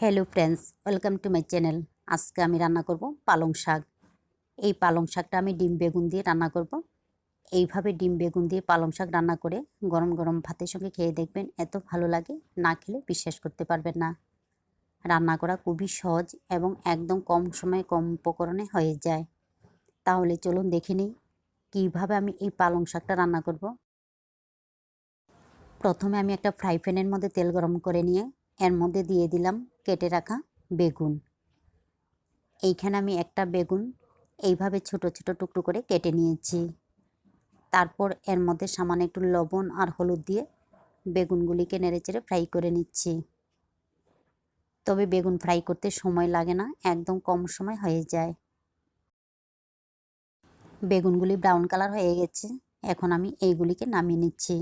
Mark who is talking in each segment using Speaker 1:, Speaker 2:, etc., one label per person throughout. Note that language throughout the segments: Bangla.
Speaker 1: Hello friends welcome to my channel আজকে আমি রান্না করব পালং শাক। এই পালং শাকটা আমি ডিম বেগুন দিয়ে রান্না করব। এইভাবে ডিম বেগুন দিয়ে পালং শাক রান্না করে গরম গরম ভাতের সঙ্গে খেয়ে দেখবেন এত ভালো লাগে, না খেলে বিশ্বাস করতে পারবেন না। রান্না করা খুবই সহজ এবং একদম কম সময়ে কম উপকরণে হয়ে যায়। তাহলে চলুন দেখে নিই কীভাবে আমি এই পালং শাকটা রান্না করব। প্রথমে আমি একটা ফ্রাই প্যানের মধ্যে তেল গরম করে নিয়ে এর মধ্যে দিয়ে দিলাম কেটে রাখা বেগুন। এইখানে আমি একটা বেগুন এইভাবে ছোট ছোট টুকরো করে কেটে নিয়েছি। তারপর এর মধ্যে সামান্য একটু লবণ আর হলুদ দিয়ে বেগুনগুলিকে নেড়েচেড়ে ফ্রাই করে নিচ্ছি। তবে বেগুন ফ্রাই করতে সময় লাগে না, একদম কম সময় হয়ে যায়। বেগুনগুলি ব্রাউন কালার হয়ে গেছে, এখন আমি এইগুলিকে নামিয়ে নিচ্ছি।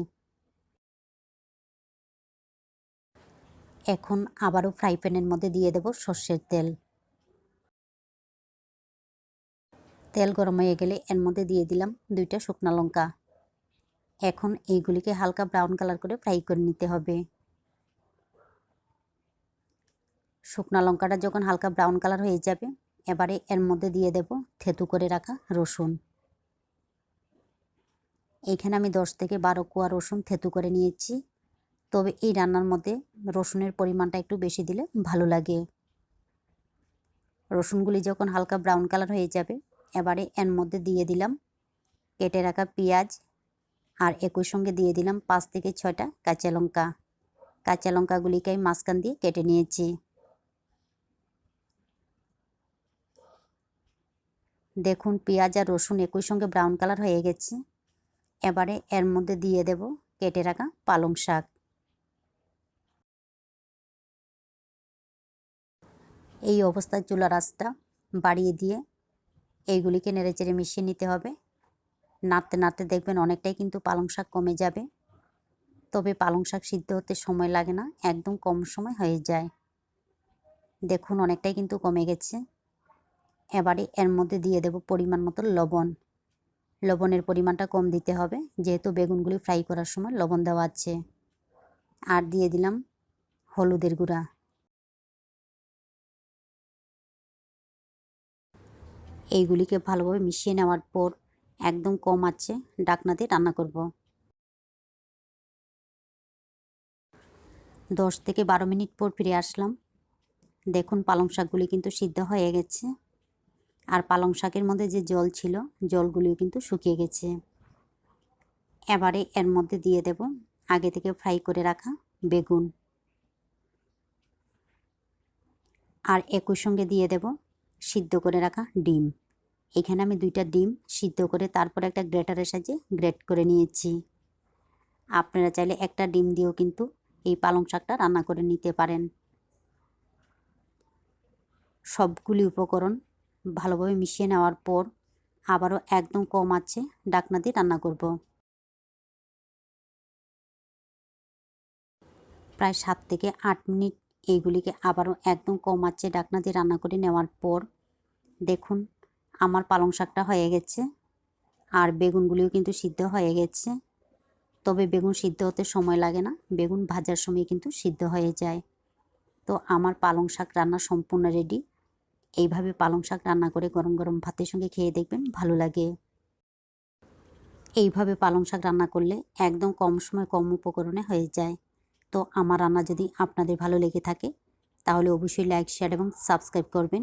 Speaker 1: এখন আবারও ফ্রাই প্যানের মধ্যে দিয়ে দেব সর্ষের তেল। তেল গরম হয়ে গেলে এর মধ্যে দিয়ে দিলাম দুইটা শুকনো লঙ্কা। এখন এইগুলিকে হালকা ব্রাউন কালার করে ফ্রাই করে নিতে হবে। শুকনো লঙ্কাটা যখন হালকা ব্রাউন কালার হয়ে যাবে, এবারে এর মধ্যে দিয়ে দেব থেতু করে রাখা রসুন। এখানে আমি দশ থেকে বারো কোয়া রসুন থেতু করে নিয়েছি। তবে এই রান্নার মধ্যে রসুনের পরিমাণটা একটু বেশি দিলে ভালো লাগে। রসুনগুলি যখন হালকা ব্রাউন কালার হয়ে যাবে, এবারে এর মধ্যে দিয়ে দিলাম কেটে রাখা পেঁয়াজ আর একই সঙ্গে দিয়ে দিলাম পাঁচ থেকে ছয়টা কাঁচা লঙ্কা। কাঁচা লঙ্কাগুলিকে আমি মাঝখান দিয়ে কেটে নিয়েছি। দেখুন পেঁয়াজ আর রসুন একই সঙ্গে ব্রাউন কালার হয়ে গেছে। এবারে এর মধ্যে দিয়ে দেব কেটে রাখা পালং শাক। এই অবস্থায় চুলার আঁচটা বাড়িয়ে দিয়ে এইগুলিকে নেড়েচেড়ে মিশিয়ে নিতে হবে। নাড়তে নাড়তে দেখবেন অনেকটাই কিন্তু পালং শাক কমে যাবে। তবে পালং শাক সিদ্ধ হতে সময় লাগে না, একদম কম সময় হয়ে যায়। দেখুন অনেকটাই কিন্তু কমে গেছে। এবারে এর মধ্যে দিয়ে দেব পরিমাণ মতো লবণ। লবণের পরিমাণটা কম দিতে হবে, যেহেতু বেগুনগুলি ফ্রাই করার সময় লবণ দেওয়া আছে। আর দিয়ে দিলাম হলুদের গুঁড়া। এইগুলিকে ভালোভাবে মিশিয়ে নেওয়ার পর একদম কম আছে ডাকনা দিয়ে রান্না করব। দশ থেকে বারো মিনিট পর ফিরে আসলাম। দেখুন পালং শাকগুলি কিন্তু সিদ্ধ হয়ে গেছে। আর পালং শাকের মধ্যে যে জল ছিল, জলগুলিও কিন্তু শুকিয়ে গেছে। এবারে এর মধ্যে দিয়ে দেব আগে থেকে ফ্রাই করে রাখা বেগুন। আর একই সঙ্গে দিয়ে দেব সিদ্ধ করে রাখা ডিম। এখানে আমি দুইটা ডিম সিদ্ধ করে তারপর একটা গ্রেটারের সাহায্যে গ্রেট করে নিয়েছি। আপনারা চাইলে একটা ডিম দিয়েও কিন্তু এই পালং শাকটা রান্না করে নিতে পারেন। সবগুলি উপকরণ ভালোভাবে মিশিয়ে নেওয়ার পর আবারও একদম কম আছে ডাকনা দিয়ে রান্না করব। প্রায় সাত থেকে আট মিনিট এইগুলিকে আবারও একদম কম আছে ডাকনা দিয়ে রান্না করে নেওয়ার পর দেখুন আমার পালং শাকটা হয়ে গেছে। আর বেগুনগুলিও কিন্তু সিদ্ধ হয়ে গেছে। তবে বেগুন সিদ্ধ হতে সময় লাগে না। বেগুন ভাজার সময় কিন্তু সিদ্ধ হয়ে যায়। তো আমার পালং শাক রান্না সম্পূর্ণ রেডি এইভাবে পালং শাক রান্না করে গরম গরম ভাতের সঙ্গে খেয়ে দেখবেন ভালো লাগে। এইভাবে পালং শাক রান্না করলে একদম কম সময় কম উপকরণে হয়ে যায়। তো আমার রান্না যদি আপনাদের ভালো লেগে থাকে, তাহলে অবশ্যই লাইক শেয়ার এবং সাবস্ক্রাইব করবেন।